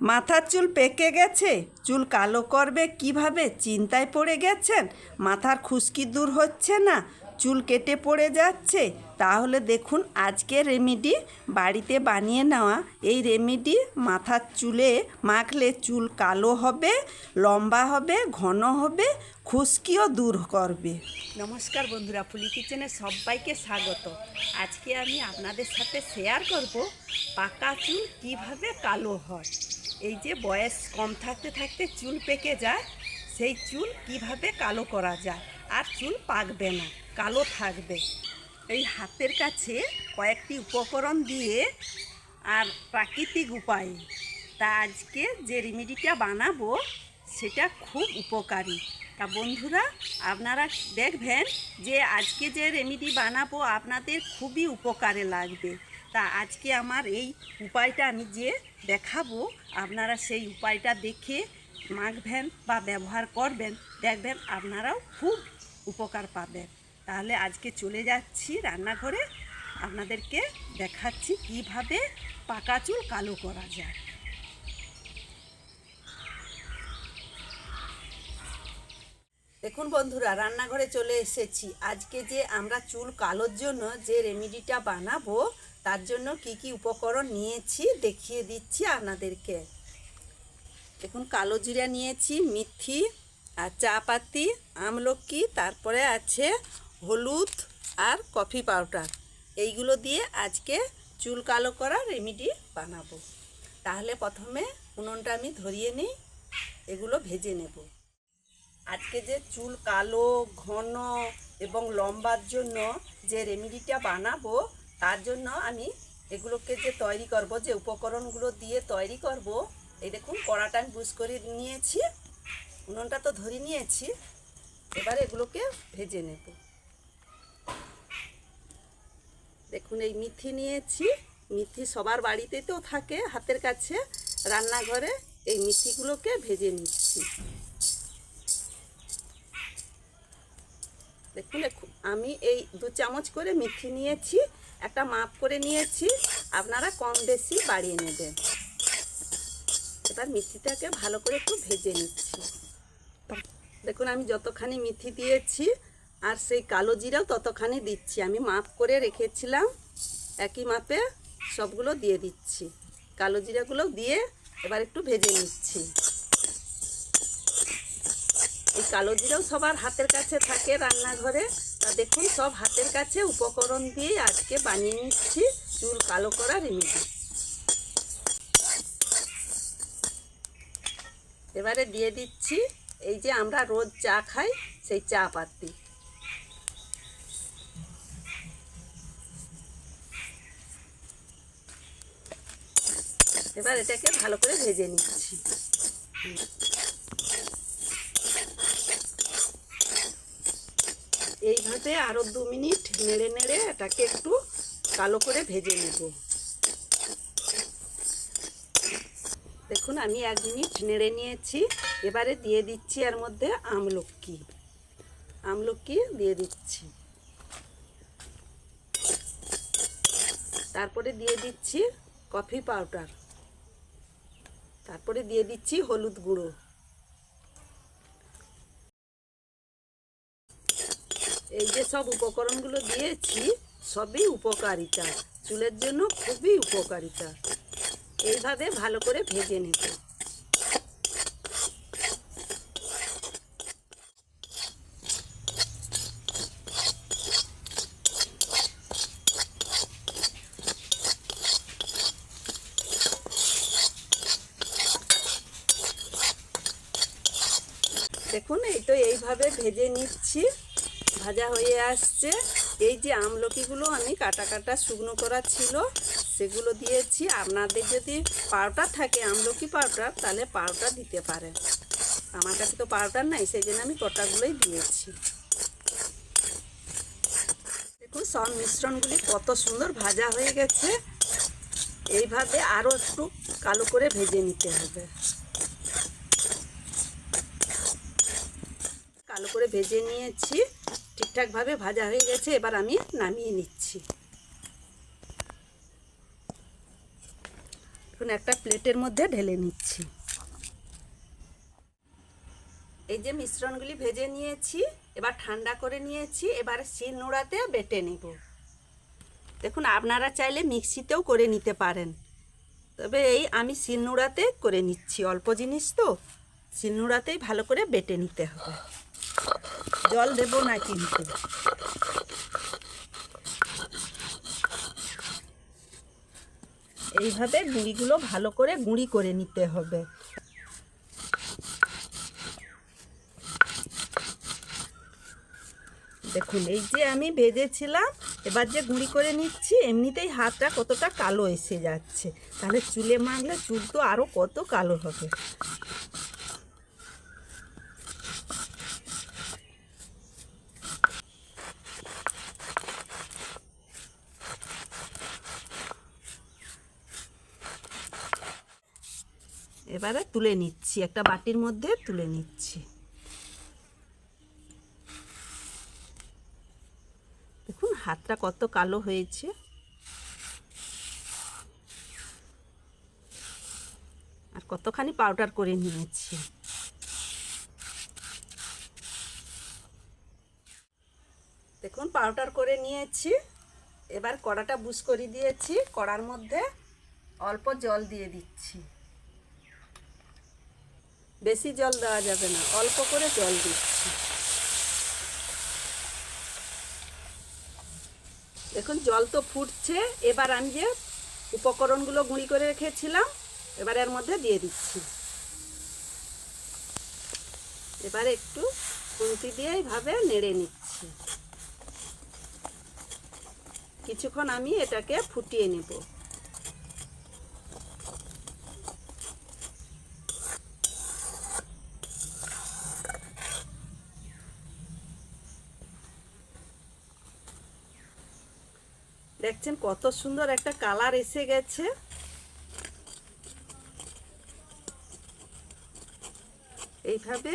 মাথার চুল পেকে গেছে? চুল কালো করবে কীভাবে? চিন্তায় পড়ে গেছেন? মাথার খুশকি দূর হচ্ছে না। চুল কেটে পড়ে যাচ্ছে। তাহলে দেখুন আজকে রেমেডি। বাড়িতে বানিয়ে নেওয়া এই রেমেডি মাথার চুলে মাখলে চুল কালো হবে, লম্বা হবে, ঘন হবে, খুশকিও দূর করবে। নমস্কার বন্ধুরা, ফুলি কিচেনে সবাইকে স্বাগত। আজকে আমি আপনাদের সাথে শেয়ার করব পাকা চুল কীভাবে কালো হয়। এই যে বয়স কম থাকতে থাকতে চুল পেকে যায়, সেই চুল কীভাবে কালো করা যায়? আর চুল পাকবে না, কালো থাকবে। এই হাতের কাছে কয়েকটি উপকরণ দিয়ে আর প্রাকৃতিক উপায়ে। তা আজকে যে রেমেডিটা বানাবো, সেটা খুব উপকারী। তা বন্ধুরা, আপনারা দেখবেন যে আজকে যে রেমেডি বানাবো, আপনাদের খুবই উপকারে লাগবে। তা আজকে আমার এই উপায়টা আমি যে দেখাবো, আপনারা সেই উপায়টা দেখে মাখবেন বা ব্যবহার করবেন, দেখবেন আপনারাও খুব উপকার পাবেন। তাহলে আজকে চলে যাচ্ছি রান্নাঘরে, আপনাদেরকে দেখাচ্ছি কীভাবে পাকা চুল কালো করা যায়। দেখুন বন্ধুরা, রান্নাঘরে চলে এসেছি। আজকে যে আমরা চুল কালোর জন্য যে রেমেডিটা বানাবো তার জন্য কি কি উপকরণ নিয়েছি দেখিয়ে দিচ্ছি আপনাদেরকে। দেখুন, কালো জিরা নিয়েছি, মিথি আর চা পাতি আমলকি, তারপরে আছে হলুদ আর কফি পাউডার। এইগুলো দিয়ে আজকে চুল কালো করা রেমিডি বানাবো। তাহলে প্রথমে উনুনটা আমি ধরিয়ে নিই, এগুলো ভেজে নেব। আজকে যে চুল কালো, ঘন এবং লম্বার জন্য যে রেমিডিটা বানাবো তার জন্য আমি এগুলোকে যে তৈরি করব, যে উপকরণগুলো দিয়ে তৈরি করব, এই দেখুন কড়াটা আমি বুঝ করে নিয়েছি, উনুনটা তো ধরে নিয়েছি, এবার এগুলোকে ভেজে নেব। দেখুন এই মিথি নিয়েছি, মিথি সবার বাড়িতেই তো থাকে, হাতের কাছে, রান্নাঘরে এই মিথিগুলোকে ভেজে নিচ্ছি। দেখুন, আমি এই দু চামচ করে মিথি নিয়েছি একটা মাপ করে নিয়েছি, আপনারা কম বেশি বাড়িয়ে নেবেন। এবার মিথিটাকে ভালো করে একটু ভেজে নিচ্ছি। দেখুন, আমি যতখানি মিথি দিয়েছি, আর সেই কালো জিরাও ততখানি দিচ্ছি। আমি মাপ করে রেখেছিলাম, একই মাপে সবগুলো দিয়ে দিচ্ছি। কালো জিরাগুলো দিয়ে এবার একটু ভেজে নিচ্ছি। এই কালো জিরাও সবার হাতের কাছে থাকে রান্নাঘরে। দেখুন, সব হাতের কাছে উপকরণ দিয়ে আজকে বানিয়ে নিচ্ছি চুল কালো করা রেমেডি। এবারে দিয়ে দিচ্ছি, এই যে আমরা রোজ চা খাই, সেই চা পাতি এবার এটাকে ভালো করে ভেজে নিচ্ছি। এইভাবে আরও দু মিনিট নেড়ে নেড়ে এটাকে একটু কালো করে ভেজে নেব। দেখুন, আমি এক মিনিট নেড়ে নিয়েছি। এবারে দিয়ে দিচ্ছি এর মধ্যে আমলকি আমলকি দিয়ে দিচ্ছি। তারপরে দিয়ে দিচ্ছি কফি পাউডার। তারপরে দিয়ে দিচ্ছি হলুদ গুঁড়ো। এই যে সব উপকরণগুলো দিয়েছি, সবই উপকারিতা। চুলের জন্য খুবই উপকারিতা। এইভাবে ভালো করে ভেজে নেব। দেখুন, এই তো এইভাবে ভেজে নিচ্ছি। ভাজা হয়ে আসছে। এই যে আমলকিগুলো আমি কাটা কাটা শুকনো করা ছিল, সেগুলো দিয়েছি। আপনাদের যদি পাউডার থাকে, আমলকি পাউডার, তাহলে পাউডার দিতে পারেন। আমার কাছে তো পাউডার নাই, সেই জন্য আমি কটাগুলোই দিয়েছি। দেখুন, সব মিশ্রণগুলি কত সুন্দর ভাজা হয়ে গেছে। এইভাবে আরও একটু কালো করে ভেজে নিতে হবে। কালো করে ভেজে নিয়েছি। ঠিকঠাকভাবে ভাজা হয়ে গেছে, এবার আমি নামিয়ে নিচ্ছি। এখন একটা প্লেটের মধ্যে ঢেলে নিচ্ছি। এই যে মিশ্রণগুলি ভেজে নিয়েছি, এবার ঠান্ডা করে নিয়েছি, এবার শিল নোড়াতে বেটে নেব। দেখুন, আপনারা চাইলে মিক্সিতেও করে নিতে পারেন। তবে এই আমি শিলনোড়াতে করে নিচ্ছি, অল্প জিনিস তো। শিলনোড়াতেই ভালো করে বেটে নিতে হবে। জল দেব না কিন্তু। এইভাবে গুঁড়িগুলো ভালো করে গুঁড়ি করে নিতে হবে। দেখুন, এই যে আমি ভেজেছিলাম এবার যে গুঁড়ি করে নিচ্ছি, এমনিতেই হাতটা কতটা কালো এসে যাচ্ছে। তাহলে চুলে মাখলে চুল তো আরও কত কালো হবে। এবারে তুলে নিচ্ছি, একটা বাটির মধ্যে তুলে নিচ্ছি। দেখুন, হাতটা কত কালো হয়েছে। আর কতখানি পাউডার করে নিয়েছি। দেখুন, পাউডার করে নিয়েছি। এবার কড়াটা বুস করে দিয়েছি। কড়ার মধ্যে অল্প জল দিয়ে দিচ্ছি। বেশি জল দেওয়া যাবে না, অল্প করে জল দিচ্ছি। দেখুন, জল তো ফুটছে, এবার আমি যে উপকরণগুলো গুঁড়ি করে রেখেছিলাম, এবার এর মধ্যে দিয়ে দিচ্ছি। এবার একটু খুন্তি দিয়ে এইভাবে নেড়ে নিচ্ছি। কিছুক্ষণ আমি এটাকে ফুটিয়ে নেব। দেখছেন কত সুন্দর একটা কালার এসে গেছে। এইভাবে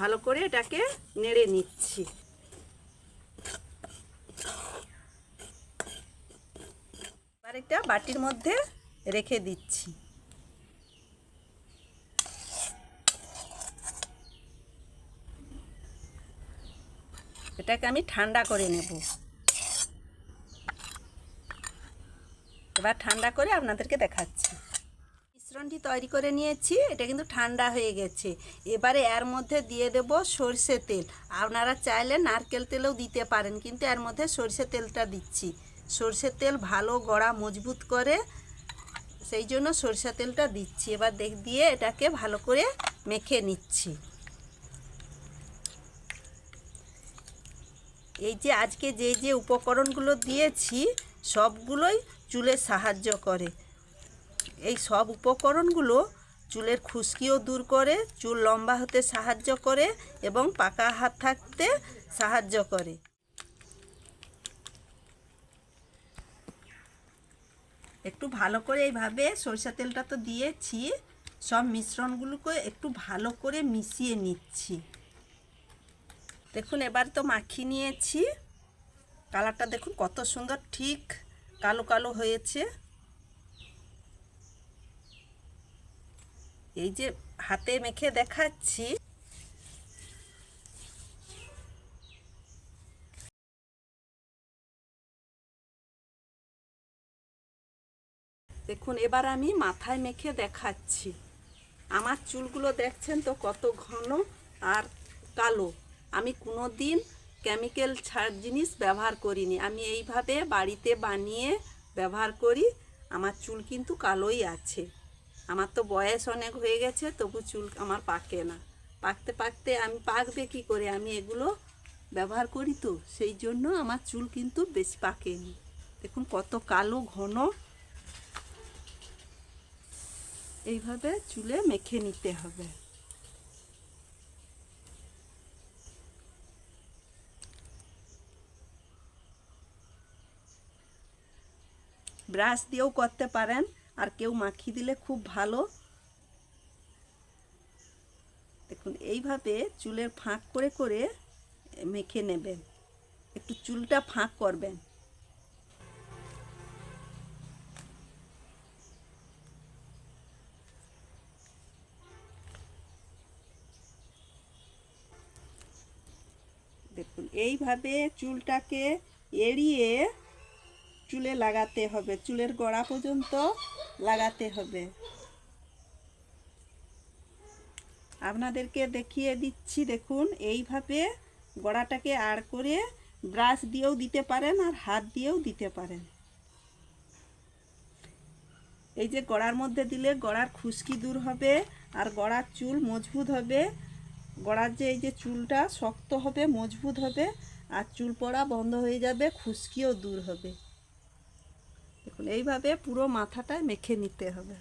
ভালো করে এটাকে নেড়ে নিচ্ছি। এবার এটা বাটির মধ্যে রেখে দিচ্ছি। এটাকে আমি ঠান্ডা করে নেব। এবার ঠান্ডা করে আপনাদেরকে দেখাচ্ছি। মিশ্রণটি তৈরি করে নিয়েছি, এটা কিন্তু ঠান্ডা হয়ে গেছে। এবারে এর মধ্যে দিয়ে দেব সর্ষে তেল। আপনারা চাইলে নারকেল তেলও দিতে পারেন, কিন্তু এর মধ্যে সর্ষে তেলটা দিচ্ছি। সর্ষের তেল ভালো, গড়া, মজবুত করে সেই জন্য সর্ষে তেলটা দিচ্ছি। এবার দেখ, দিয়ে এটাকে ভালো করে মেখে নিচ্ছি। এই যে আজকে যে যে উপকরণগুলো দিয়েছি, সবগুলোই চুলে সাহায্য করে। এই সব উপকরণগুলো চুলের খুশকিও দূর করে, চুল লম্বা হতে সাহায্য করে এবং পাকা হাত থাকতে সাহায্য করে। একটু ভালো করে এইভাবে সরষা তেলটা তো দিয়েছি, সব মিশ্রণগুলোকে একটু ভালো করে মিশিয়ে নিচ্ছি। দেখুন, এবার তো মাখিয়ে নিয়েছি। কালারটা দেখুন কত সুন্দর, ঠিক কালো কালো হয়েছে। এই যে হাতে মেখে দেখাচ্ছি। দেখুন, এবার আমি মাথায় মেখে দেখাচ্ছি। আমার চুলগুলো দেখছেন তো কত ঘন আর কালো। আমি কোনো দিন কেমিক্যাল ছাড় জিনিস ব্যবহার করিনি। আমি এইভাবে বাড়িতে বানিয়ে ব্যবহার করি, আমার চুল কিন্তু কালোই আছে। আমার তো বয়স অনেক হয়ে গেছে, তবু চুল আমার পাকে না। পাকতে পাকতে আমি পাকবে কি করে? আমি এগুলো ব্যবহার করি তো, সেই জন্য আমার চুল কিন্তু বেশি পাকেনি। দেখুন কত কালো ঘন। এইভাবে চুলে মেখে নিতে হবে। ব্রাশ দিয়েও করতে পারেন, আর কেউ মাখিয়ে দিলে খুব ভালো। দেখুন, এইভাবে চুলের ফাঁক করে করে মেখে নেবেন। একটু চুলটা ফাঁক করবেন। দেখুন, এইভাবে চুলটাকে এড়িয়ে চুলে লাগাতে হবে। চুলের গোড়া পর্যন্ত লাগাতে হবে। আপনাদেরকে দেখিয়ে দিচ্ছি, দেখুন, এইভাবে গোড়াটাকে আড় করে ব্রাশ দিয়েও দিতে পারেন আর হাত দিয়েও দিতে পারেন। এই যে গড়ার মধ্যে দিলে গড়ার খুশকি দূর হবে আর গড়ার চুল মজবুত হবে। গড়ার যে এই যে চুলটা শক্ত হবে, মজবুত হবে আর চুল পড়া বন্ধ হয়ে যাবে, খুশকিও দূর হবে। দেখুন, এইভাবে পুরো মাথাটায় মেখে নিতে হবে।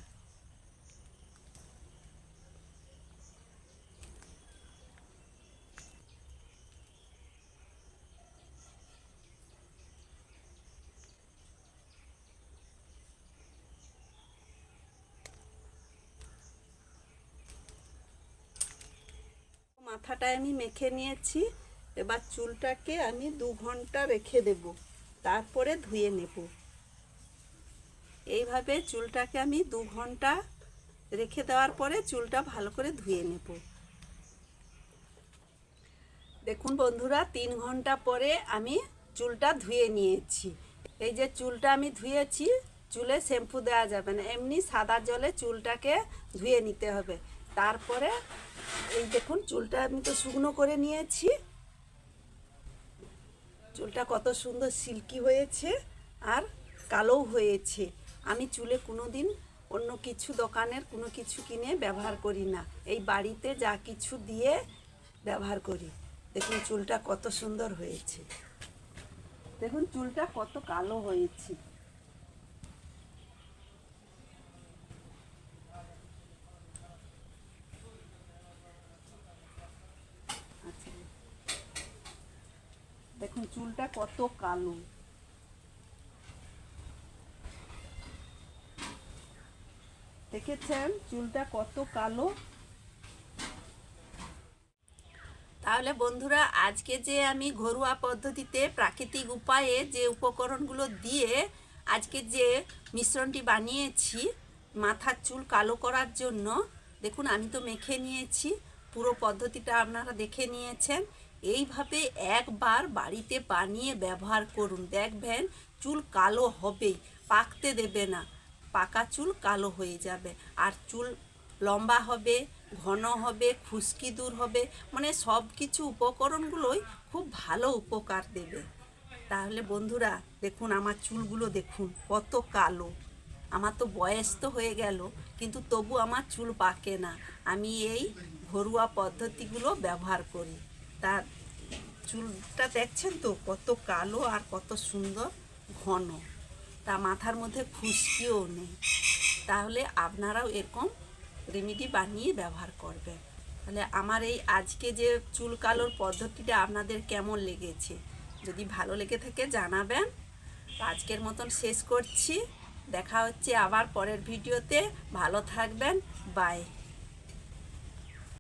মাথাটায় আমি মেখে নিয়েছি, এবার চুলটাকে আমি দু ঘণ্টা রেখে দেব, তারপরে ধুয়ে নেব। এইভাবে চুলটাকে আমি দু ঘণ্টা রেখে দেওয়ার পরে চুলটা ভালো করে ধুয়ে নেব। দেখুন বন্ধুরা, তিন ঘণ্টা পরে আমি চুলটা ধুয়ে নিয়েছি। এই যে চুলটা আমি ধুয়েছি, চুলে শ্যাম্পু দেওয়া যাবে না, এমনি সাদা জলে চুলটাকে ধুয়ে নিতে হবে। তারপরে এই দেখুন, চুলটা আমি তো শুকনো করে নিয়েছি। চুলটা কত সুন্দর সিল্কি হয়েছে আর কালোও হয়েছে। আমি চুলে কোনো দিন অন্য কিছু দোকানের কোনো কিছু কিনে ব্যবহার করি না। এই বাড়িতে যা কিছু দিয়ে ব্যবহার করি। দেখুন চুলটা কত সুন্দর হয়েছে। দেখুন চুলটা কত কালো হয়েছে। আচ্ছা। দেখুন চুলটা কত কালো। দেখেছেন? চুলটা কত কালো। তাহলে বন্ধুরা, আজকে যে আমি ঘরোয়া পদ্ধতিতে প্রাকৃতিক উপায়ে যে উপকরণগুলো দিয়ে আজকে যে মিশ্রণটি বানিয়েছি, মাথার চুল কালো করার জন্য, দেখুন আমি তো মেখে নিয়েছি, পুরো পদ্ধতিটা আপনারা দেখে নিয়েছেন। এইভাবে একবার বাড়িতে বানিয়ে ব্যবহার করুন। দেখবেন চুল কালো হবেই, পাকতে দেবে না। পাকা চুল কালো হয়ে যাবে। আর চুল লম্বা হবে, ঘন হবে, খুশকি দূর হবে মানে সব কিছু উপকরণগুলোই খুব ভালো উপকার দেবে। তাহলে বন্ধুরা, দেখুন আমার চুলগুলো দেখুন, কত কালো। আমার তো বয়স তো হয়ে গেল, কিন্তু তবু আমার চুল পাকে না। আমি এই ঘরোয়া পদ্ধতিগুলো ব্যবহার করি। তার চুলটা দেখছেন তো, কত কালো আর কত সুন্দর, ঘন। তা মাথার মধ্যে খুশকিও নেই। তাহলে আপনারাও এরকম রেমিডি বানিয়ে ব্যবহার করবেন। তাহলে আমার এই আজকে যে চুল কালোর পদ্ধতিটা আপনাদের কেমন লেগেছে? যদি ভালো লেগে থাকে জানাবেন। আজকের মতন শেষ করছি। দেখা হচ্ছে আবার পরের ভিডিওতে। ভালো থাকবেন। বাই